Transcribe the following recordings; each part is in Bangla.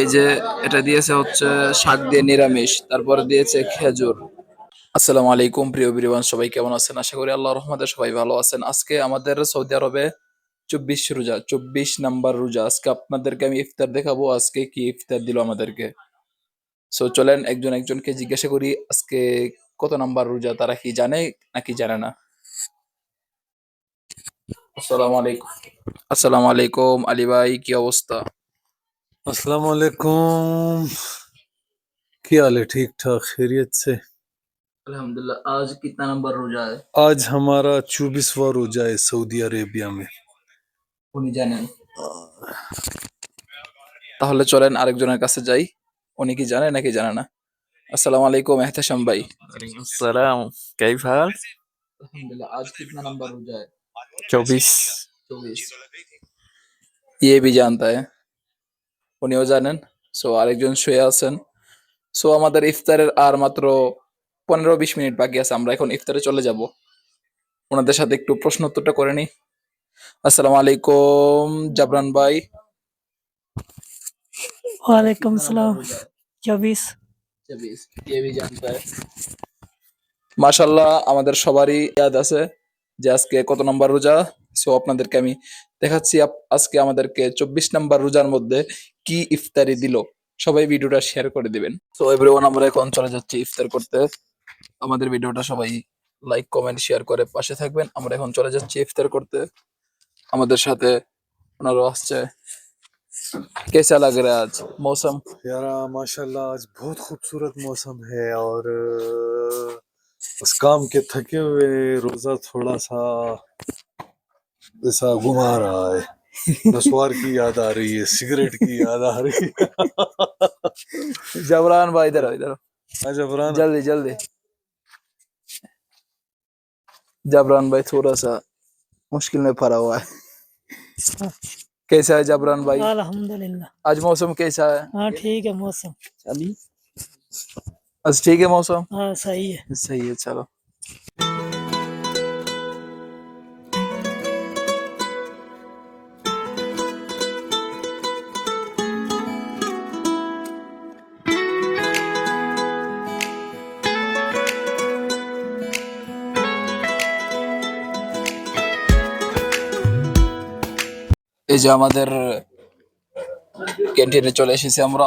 এই যে এটা দিয়েছে হচ্ছে শাক দিয়ে নিরামিষ, তারপরে দিয়েছে খেজুর। আসসালামু আলাইকুম প্রিয় বিরিবান সবাই কেমন আছেন? আশা করি আল্লাহ রহমতে সবাই ভালো আছেন। আজকে আমাদের সৌদি আরবে চব্বিশ রোজা, চব্বিশ নাম্বার রোজা। আজকে আপনাদেরকে আমি ইফতার দেখাবো। আজকে কি ইফতার দিল আমাদেরকে? সো চলেন একজন একজনকে জিজ্ঞাসা করি, আজকে কত নাম্বার রোজা, তারা কি জানে নাকি জানে না? আসসালামু আলাইকুম। আসসালামু আলাইকুম, আলী ভাই, কি অবস্থা? अस्सलाम वालेकुम क्या हाल है? ठीक ठाक खैरियत से? अल्हम्दुलिल्लाह आज कितना नंबर रोजा है? आज हमारा चौबीसवा रोजा है सऊदी अरेबिया में। উনি জানেন তাহলে চলেন আরেকজনের কাছে যাই। উনি কি জানে নাকি জানে না? আসসালামু আলাইকুম এহতেশাম ভাই। सलाम कई हाल अल्हम्दुलिल्लाह आज कितना नंबर रोजा है चौबीस चौबीस ये भी जानता है উনিও জানেন। সো আরেকজন শুয়ে আছেন। সো আমাদের ইফতারের আর মাত্র পনেরো বিশ মিনিট বাকি আছে। আমরা এখন ইফতারে চলে যাব। ওনাদের সাথে একটু প্রশ্ন উত্তরটা করে নিই। আসসালামু আলাইকুম জাবরান ভাই। ওয়ালাইকুম সালাম। চব্বিশ জানতে আমাদের সবারই ইয়াদ আছে যে আজকে কত নম্বর রোজা? সো আপনাদেরকে আমি দেখাচ্ছি আপ- আজকে আমাদেরকে চব্বিশ নম্বর রোজার মধ্যে কি ইফতারি দিল সবাই ভিডিওটা শেয়ার করে দিবেন সো এভরিওয়ান আমরা এখন চলে যাচ্ছি ইফতার করতে আমাদের ভিডিওটা সবাই লাইক কমেন্ট শেয়ার করে পাশে থাকবেন আমরা এখন চলে যাচ্ছি ইফতার করতে আমাদের সাথে ওনারও আসছে कैसा लग रहा है आज मौसम यार माशाल्लाह आज बहुत खूबसूरत मौसम है और अ, बस काम के थके हुए रोजा थोड़ा सा ऐसा घुमा रहा है। नस्वार की याद आ रही है सिगरेट की याद आ रही है। जबरान भाई इधर आओ, इधर आओ। आज जल्दी जल्दी। जबरान भाई थोड़ा सा मुश्किल में पड़ा हुआ है। कैसा है जबरान भाई? अल्हम्दुलिल्लाह। आज मौसम कैसा है? हाँ ठीक है मौसम। चलिए आज ठीक है मौसम? हाँ सही है। सही है चलो। এই যে আমাদের ক্যান্টিনে চলে এসেছি আমরা।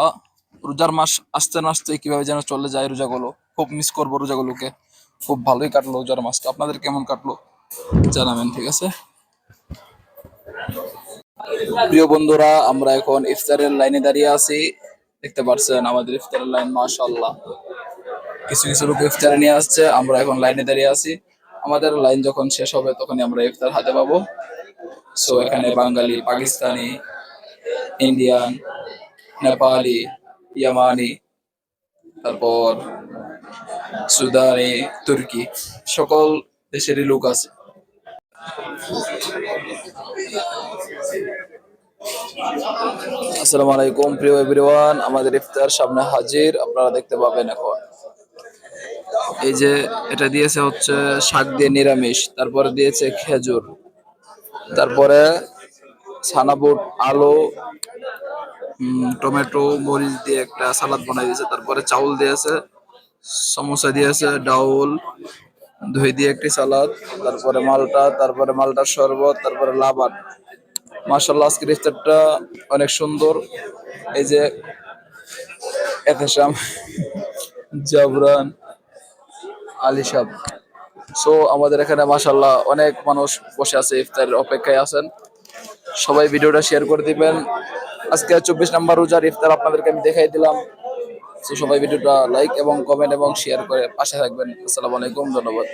রোজার মাস আসতে না আসতে কীভাবে যেন চলে যায় রোজাগুলো। খুব মিস করব রোজাগুলোকে। খুব ভালোই কাটলো রোজার মাসটা। আপনাদের কেমন কাটলো? জানাবেন, ঠিক আছে? প্রিয় বন্ধুরা, আমরা এখন ইফতারের লাইনে দাঁড়িয়ে আছি। দেখতে পাচ্ছেন আমাদের ইফতারের লাইন, মাশাআল্লাহ। কিছু কিছু লোক ইফতারে নিয়ে আসছে। আমরা এখন লাইনে দাঁড়িয়ে আছি। আমাদের লাইন যখন শেষ হবে, তখনই আমরা ইফতার হাতে পাবো। সো এখানে বাঙালি, পাকিস্তানি ইন্ডিয়ান নেপালি, ইয়ামানি, তারপর সুদানি, তুর্কি, সকল দেশেরই লোক আছে। আসসালামু আলাইকুম, প্রিয় এভরিওয়ান আমাদের ইফতার সামনে হাজির, আপনারা দেখতে পাবেন এখন। এই যে, এটা দিয়েছে হচ্ছে শাক দিয়ে নিরামিষ, তারপরে দিয়েছে খেজুর। তারপরে ছানাবুট আলু টমেটো, মরিচ দিয়ে একটা সালাদ বানাই দিয়েছে। তারপরে চাউল দিয়েছে, সমোসা দিয়েছে, ডাউল, দই দিয়ে একটি সালাদ, তারপরে মালটা, তারপরে মালটার শরবত, তারপরে লাবান। মার্শাল্লাহ আজকের ইফতারটা অনেক সুন্দর। এই যে এতে এতেশাম জাবরান আলিশাব সো আমাদের এখানে মাসাল্লাহ অনেক মানুষ বসে আছে, ইফতারের অপেক্ষায় আছেন। সবাই ভিডিওটা শেয়ার করে দিবেন। আজকে চব্বিশ নম্বর রোজার ইফতার আপনাদেরকে আমি দেখাই দিলাম। সো সবাই ভিডিওটা লাইক এবং কমেন্ট এবং শেয়ার করে পাশে থাকবেন। আসসালামু আলাইকুম, ধন্যবাদ।